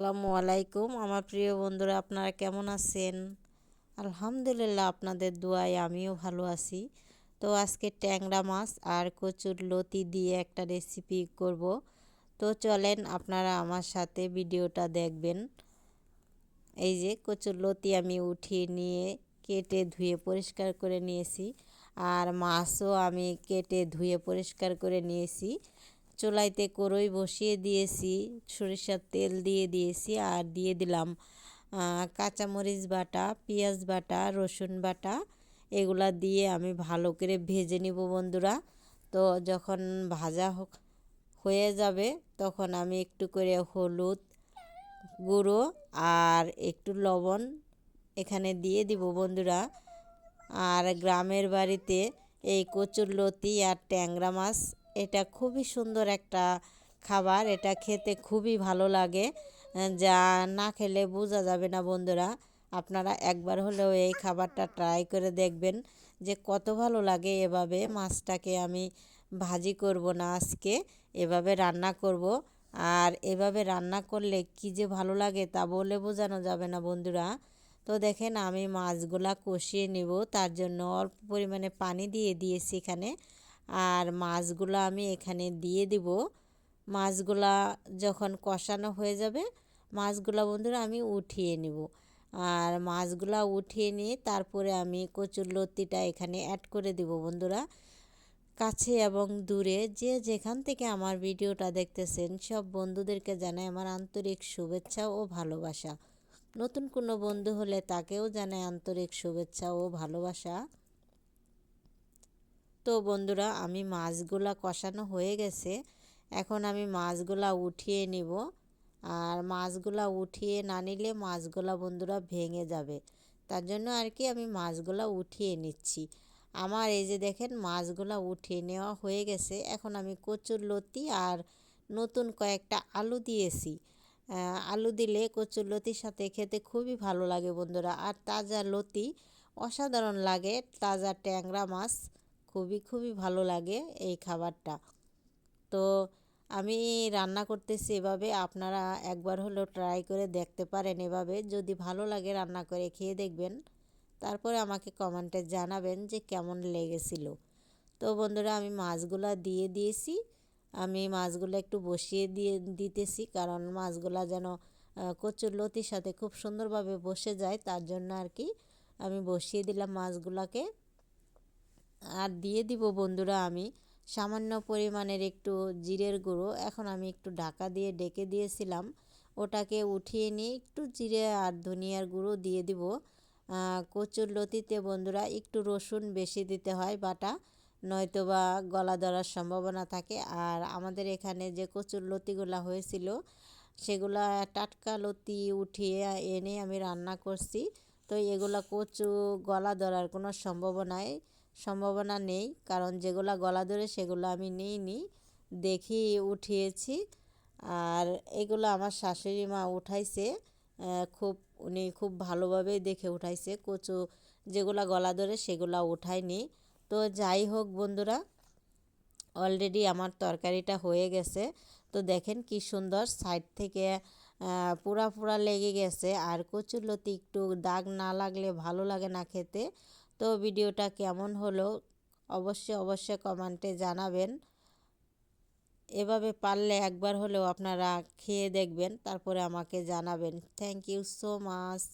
আসসালামু আলাইকুম। আমার প্রিয় বন্ধুরা, আপনারা কেমন আছেন? আলহামদুলিল্লাহ, আপনাদের দোয়ায় আমিও ভালো আছি। তো আজকে ট্যাংরা মাছ আর কচুর লতি দিয়ে একটা রেসিপি করব। তো চলেন, আপনারা আমার সাথে ভিডিওটা দেখবেন। এই যে কচুর লতি আমি উঠিয়ে নিয়ে কেটে ধুয়ে পরিষ্কার করে নিয়েছি। আর মাছও আমি কেটে ধুয়ে পরিষ্কার করে নিয়েছি। চুলাইতে করই বসিয়ে দিয়েছি, সরিষার তেল দিয়ে দিয়েছি আর দিয়ে দিলাম কাঁচামরিচ বাটা, পেঁয়াজ বাটা, রসুন বাটা, এগুলা দিয়ে আমি ভালো করে ভেজে নিব বন্ধুরা। তো যখন ভাজা হোক, হয়ে যাবে, তখন আমি একটু করে হলুদ গুঁড়ো আর একটু লবণ এখানে দিয়ে দিব বন্ধুরা। আর গ্রামের বাড়িতে এই কচুর লতি আর ট্যাংরা মাছ এটা খুবই সুন্দর একটা খাবার, এটা খেতে খুবই ভালো লাগে। যা না খেলে বোঝা যাবে না বন্ধুরা। আপনারা একবার হলেও এই খাবারটা ট্রাই করে দেখবেন যে কত ভালো লাগে এভাবে মাছটাকে আমি ভাজি করব না আজকে, এভাবে রান্না করব। আর এভাবে রান্না করলে কি যে ভালো লাগে তা বলে বোঝানো যাবে না বন্ধুরা। তো দেখেন আমি মাছগুলা কষিয়ে নিব, তার জন্য অল্প পরিমাণে পানি দিয়ে দিয়েছি এখানে। আর মাছগুলো আমি এখানে দিয়ে দিব। মাছগুলা যখন কষানো হয়ে যাবে, মাছগুলা বন্ধুরা আমি উঠিয়ে নিব। আর মাছগুলা উঠিয়ে নিয়ে তারপরে আমি কচুর লতিটা এখানে অ্যাড করে দিব বন্ধুরা। কাছে এবং দূরে যে যেখান থেকে আমার ভিডিওটা দেখতেছেন, সব বন্ধুদেরকে জানাই আমার আন্তরিক শুভেচ্ছা ও ভালোবাসা। নতুন কোনো বন্ধু হলে তাকেও জানাই আন্তরিক শুভেচ্ছা ও ভালোবাসা। তো বন্ধুরা, আমি মাছগুলা কষানো হয়ে গেছে। এখন আমি মাছগুলা উঠিয়ে নিব। আর মাছগুলা উঠিয়ে না নিলে মাছগুলা বন্ধুরা ভেঙে যাবে। তার জন্য আর কি আমি মাছগুলা উঠিয়ে নিচ্ছি। আমার এই যে দেখেন, মাছগুলা উঠিয়ে নেওয়া হয়ে গেছে। এখন আমি কচুর লতি আর নতুন কয়েকটা আলু দিয়েছি। আলু দিলে কচুর লতির সাথে খেতে খুবই ভালো লাগে বন্ধুরা। আর তাজা লতি অসাধারণ লাগে, তাজা ট্যাংরা মাছ। খুবই খুবই ভালো লাগে এই খাবারটা। তো আমি রান্না করতেছি এভাবে, আপনারা একবার হলেও ট্রাই করে দেখতে পারেন এভাবে। যদি ভালো লাগে রান্না করে খেয়ে দেখবেন, তারপরে আমাকে কমেন্টে জানাবেন যে কেমন লেগেছিল। তো বন্ধুরা, আমি মাছগুলা দিয়ে দিয়েছি। আমি মাছগুলো একটু বসিয়ে দিয়ে দিতেছি, কারণ মাছগুলা যেন কচুর লতির সাথে খুব সুন্দরভাবে বসে যায়, তার জন্য আর কি আমি বসিয়ে দিলাম মাছগুলাকে। আর দিয়ে দিব বন্ধুরা আমি। সামান্য পরিমাণের একটু জিরের গুঁড়ো। এখন আমি একটু ঢাকা দিয়ে ডেকে দিয়েছিলাম। ওটাকে উঠিয়ে নিয়ে একটু জিরে আর ধনিয়ার গুঁড়ো দিয়ে দিব। কচুর লতিতে বন্ধুরা একটু রসুন বেশি দিতে হয় বাটা নয়তো বা গলা ধরার সম্ভাবনা থাকে। আর আমাদের এখানে যে কচুর লতিগুলো হয়েছিল, সেগুলা টাটকা লতি উঠিয়ে এনে আমি রান্না করছি। তো এগুলো কচু গলা ধরার কোনো সম্ভাবনায় সম্ভাবনা নেই। কারণ যেগুলো গলা ধরে সেগুলো আমি নিইনি, দেখি উঠিয়েছি। আর এগুলো আমার শাশুড়ি মা উঠাইছে খুব, উনি খুব ভালোভাবে দেখে উঠাইছে। কচু যেগুলো গলা ধরে সেগুলো উঠায়নি তো যাই হোক বন্ধুরা অলরেডি আমার তরকারিটা হয়ে গেছে। তো দেখেন কি সুন্দর সাইড থেকে পুরা পুরা লেগে গেছে। আর কচুরলতি একটু দাগ না লাগলে ভালো লাগে না খেতে। তো ভিডিওটা কেমন হলো? অবশ্যই অবশ্যই কমেন্টে জানাবেন। এভাবে পারলে একবার হলেও আপনারা খেয়ে দেখবেন, তারপরে আমাকে জানাবেন। Thank you so much